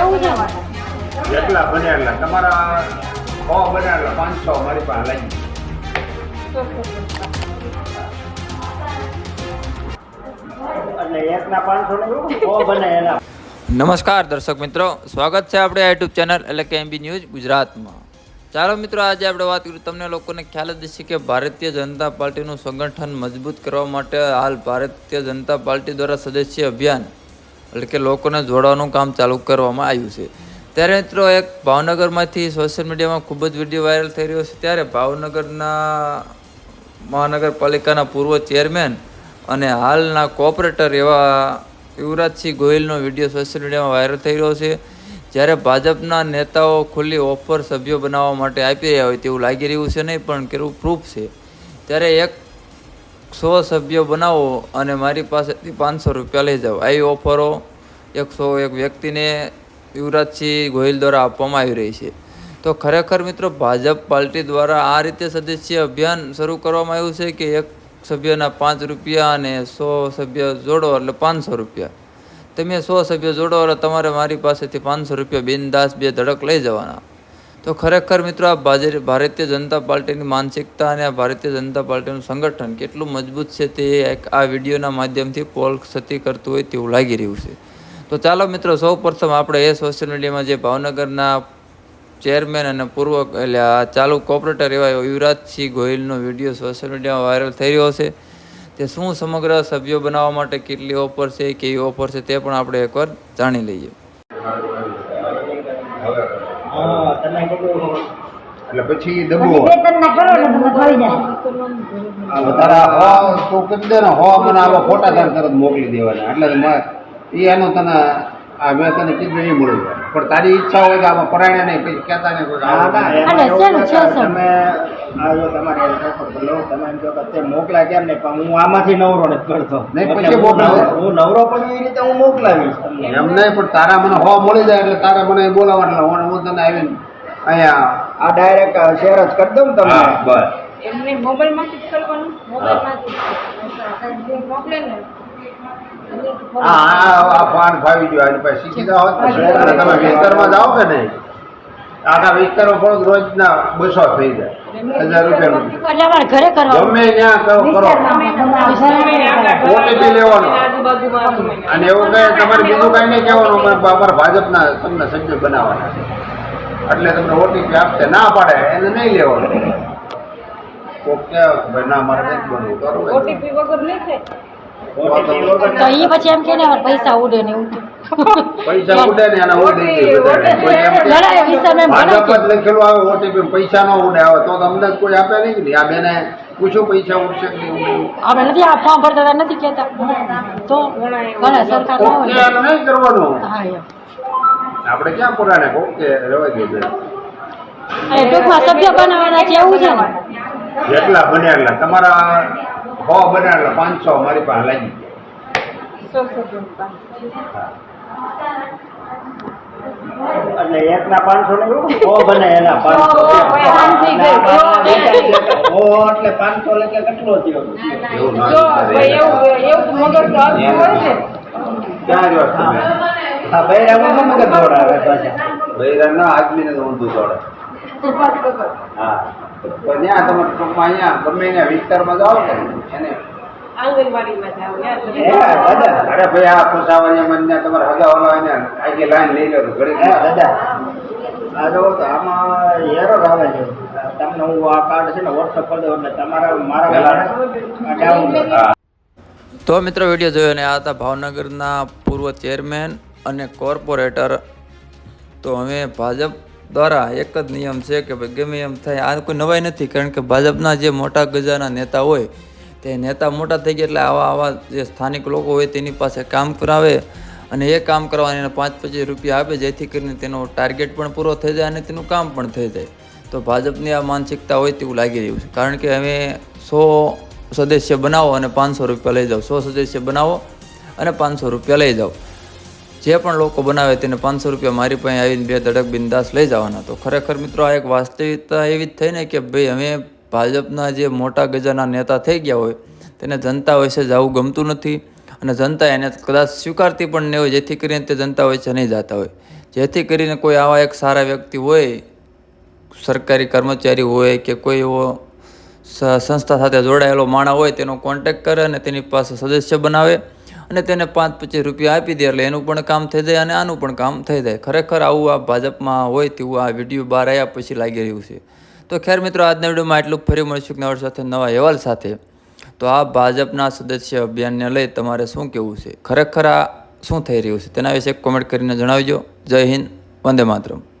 એવું છે? કેટલા બન્યા એટલા તમારા સો બન્યા એટલા પાંચસો મારી પાસે એના. નમસ્કાર દર્શક મિત્રો સ્વાગત છે આપણે યુટ્યુબ ચેનલ એટલે કે એમબી ન્યૂઝ ગુજરાતમાં. ચાલો મિત્રો આજે આપણે વાત કરીએ તમને લોકોને ખ્યાલ જ છે કે ભારતીય જનતા પાર્ટીનું સંગઠન મજબૂત કરવા માટે હાલ ભારતીય જનતા પાર્ટી દ્વારા સદસ્ય અભિયાન એટલે કે લોકોને જોડવાનું કામ ચાલુ કરવામાં આવ્યું છે. ત્યારે મિત્રો એક ભાવનગરમાંથી સોશિયલ મીડિયામાં ખૂબ જ વીડિયો વાયરલ થઈ રહ્યો છે. ત્યારે ભાવનગરના મહાનગરપાલિકાના પૂર્વ ચેરમેન અને હાલના કોઓપરેટર એવા યુવરાજસિંહ ગોહિલનો વીડિયો સોશિયલ મીડિયામાં વાયરલ થઈ રહ્યો છે. જ્યારે ભાજપના નેતાઓ ખુલ્લી ઓફર સભ્યો બનાવવા માટે આપી રહ્યા હોય તેવું લાગી રહ્યું છે. નહીં પણ કેવું પ્રૂફ છે. ત્યારે એક સો સભ્યો બનાવો અને મારી પાસેથી પાંચસો રૂપિયા લઈ જાઓ. આવી ઓફરો એકસો એક વ્યક્તિને યુવરાજસિંહ ગોહિલ દ્વારા આપવામાં આવી રહી છે. તો ખરેખર મિત્રો, ભાજપ પાર્ટી દ્વારા આ રીતે સદસ્ય અભિયાન શરૂ કરવામાં આવ્યું છે કે એક સભ્યના પાંચ રૂપિયા અને સો સભ્ય જોડો, એટલે પાંચસો રૂપિયા. તમે સો સભ્યો જોડો, એટલે તમારે મારી પાસેથી પાંચસો રૂપિયા બિનદાસ બે ધડક લઈ જવાના. તો ખરેખર મિત્રો આ ભારતીય જનતા પાર્ટીની માનસિકતા અને આ ભારતીય જનતા પાર્ટીનું સંગઠન કેટલું મજબૂત છે તે એક આ વિડીયોના માધ્યમથી પોલ ક્ષતિ કરતું હોય તેવું લાગી રહ્યું છે. તો ચાલો મિત્રો, સૌ પ્રથમ આપણે એ સોશિયલ મીડિયામાં જે ભાવનગરના ચેરમેન અને પૂર્વ એટલે આ ચાલુ કોર્પોરેટર એવા યુવરાજસિંહ ગોહિલનો વીડિયો સોશિયલ મીડિયામાં વાયરલ થઈ રહ્યો છે. તે શું સમગ્ર સભ્યો બનાવવા માટે કેટલી ઓફર છે, કેવી ઓફર છે તે પણ આપણે એકવાર જાણી લઈએ. એટલે પછી પછી દબો બે ત્રણ ના કરો ને તમે થઈ જાય તારા હો તું કરી દે ને હો મને આવા ફોટા તાર તરત મોકલી દેવાના. એટલે એ એનો તને આ મેં તને કીધું નહીં મળી પણ તારી ઈચ્છા હોય કે આમાં પરાણે નહીં પછી કહેતા નહીં? તમે આવ્યો તમારે એમ કહો તમે એમ કહો કે તે મોકલા કેમ નહીં? પણ હું આમાંથી નવરો નથી કરતો. નહીં, પછી હું નવરો- હું નવરો પણ એ રીતે હું મોકલાવીશ એમ નહીં પણ તારા મને હો મળી જાય એટલે તારા મને બોલાવવા એટલે હું હું તને આવીને અહીંયા આ ડાયરેક્ટ શેર જ કરી દઉં ને તમને બસ. એમને મોબાઈલમાંથી જ કરવાનું? મોબાઈલમાંથી મોકલે ને હા આ આ પાન ફાવી ગયો. આની પાસે શીખી હોત અને તમે વિસ્તારમાં જાઓ કે નહીં? આખા વિસ્તારમાં થોડુંક રોજના બસો થઈ જાય. હજાર રૂપિયાનું. ઘરે ગમે ત્યાં કરો ઓટીપી લેવાનો. અને એવું કઈ તમારે બીજું કઈ નહીં કહેવાનું. અમારે અમારા ભાજપના તમને સભ્ય બનાવવાના છે. એટલે તમને ઓટીપી આપશે ના પાડે એને નહીં લેવાનું. કોક કે ભાઈ ના મારે નથી બનવું કરો ઓટીપી વગર નહીં થાય. તો એ પછી એમ કે ને પૈસા ઉડે ને એવું. પૈસા ને એના ભાજપ જ લખેલું આવે ઓટીપી પૈસા ન ઉડે આવે તો તમને કોઈ આપે નહીં કે આ બેને પૂછ્યું પૈસા ઉડશે કે નહીં આપણે નથી આ ફોર્મ ભરતા નથી કહેતા. તો સરકાર ના નહીં કરવાનું. હા આપણે ક્યાં પુરાણે દે ટૂંકમાં સભ્ય બનાવવાના છે એવું છે જેટલા બન્યા એટલા તમારા હો બન્યા એટલા પાંચસો મારી પાસે લાગી. એટલે પાંચસો ને બને એના પાંચસો. ઓ એટલે પાંચસો એટલે કેટલો થયો? એવું જો એવું મગજ ક્યાં રહ્યો? હા બૈરામાં શું મગજ દોડાવે પાછા? બૈરાના આદમીને તો ઊંધું દોડે. હા તો ત્યાં તમે ટૂંકમાં અહીંયા ગમે ત્યાં વિસ્તારમાં જાઓ ને એને. અરે ભાઈ આ તમારે હગા વાળા હોય આખી લાઈન લઈ લો ઘડી દાદા. આ જો આમાં એરર આવે છે. તમને હું આ કાર્ડ છે ને વોટ્સઅપ કરી દઉં એટલે તમારા મારા ડાઉન તો મિત્રો વીડિયો જોયો ને આ હતા ભાવનગરના પૂર્વ ચેરમેન અને કોર્પોરેટર. તો હવે ભાજપ દ્વારા એક જ નિયમ છે કે ભાઈ ગમે એમ થાય, આ કોઈ નવાઈ નથી, કારણ કે ભાજપના જે મોટા ગજાના નેતા હોય, તે નેતા મોટા થઈ ગયા એટલે આવા આવા જે સ્થાનિક લોકો હોય તેની પાસે કામ કરાવે અને એ કામ કરવાની પાંચ પચીસ રૂપિયા આપે, જેથી કરીને તેનો ટાર્ગેટ પણ પૂરો થઈ જાય અને તેનું કામ પણ થઈ જાય. તો ભાજપની આ માનસિકતા હોય તેવું લાગી રહ્યું છે. કારણ કે હવે સો સદસ્ય બનાવો અને પાંચસો રૂપિયા લઈ જાઓ. સો સદસ્ય બનાવો અને પાંચસો રૂપિયા લઈ જાઓ. જે પણ લોકો બનાવે તેને પાંચસો રૂપિયા મારી પાસે આવીને બે ધડક બિંદાસ લઈ જવાના. તો ખરેખર મિત્રો આ એક વાસ્તવિકતા એવી જ થઈ ને કે ભાઈ અમે ભાજપના જે મોટા ગજાના નેતા થઈ ગયા હોય, તેને જનતા વિશે જવું ગમતું નથી અને જનતા એને કદાચ સ્વીકારતી પણ નહીં હોય, જેથી કરીને તે જનતા વચ્ચે નહીં જતા હોય. જેથી કરીને કોઈ આવા એક સારા વ્યક્તિ હોય, સરકારી કર્મચારી હોય કે કોઈ એવો સંસ્થા સાથે જોડાયેલો માણા હોય, તેનો કોન્ટેક્ટ કરે અને તેની પાસે સદસ્ય બનાવે અને તેને પાંચ પચીસ રૂપિયા આપી દે એટલે એનું પણ કામ થઈ જાય અને આનું પણ કામ થઈ જાય. ખરેખર આવું આ ભાજપમાં હોય તેવું આ વીડિયો બહાર આવ્યા પછી લાગી રહ્યું છે. તો ખેર મિત્રો, આજના વિડીયોમાં એટલું ફરી મળીશું નવા સાથે, નવા અહેવાલ સાથે. તો આ ભાજપના સદસ્ય અભિયાનને લઈ તમારે શું કહેવું છે? ખરેખર આ શું થઈ રહ્યું છે? તેના વિશે કોમેન્ટ કરીને જણાવજો. જય હિન્દ, વંદે માતરમ.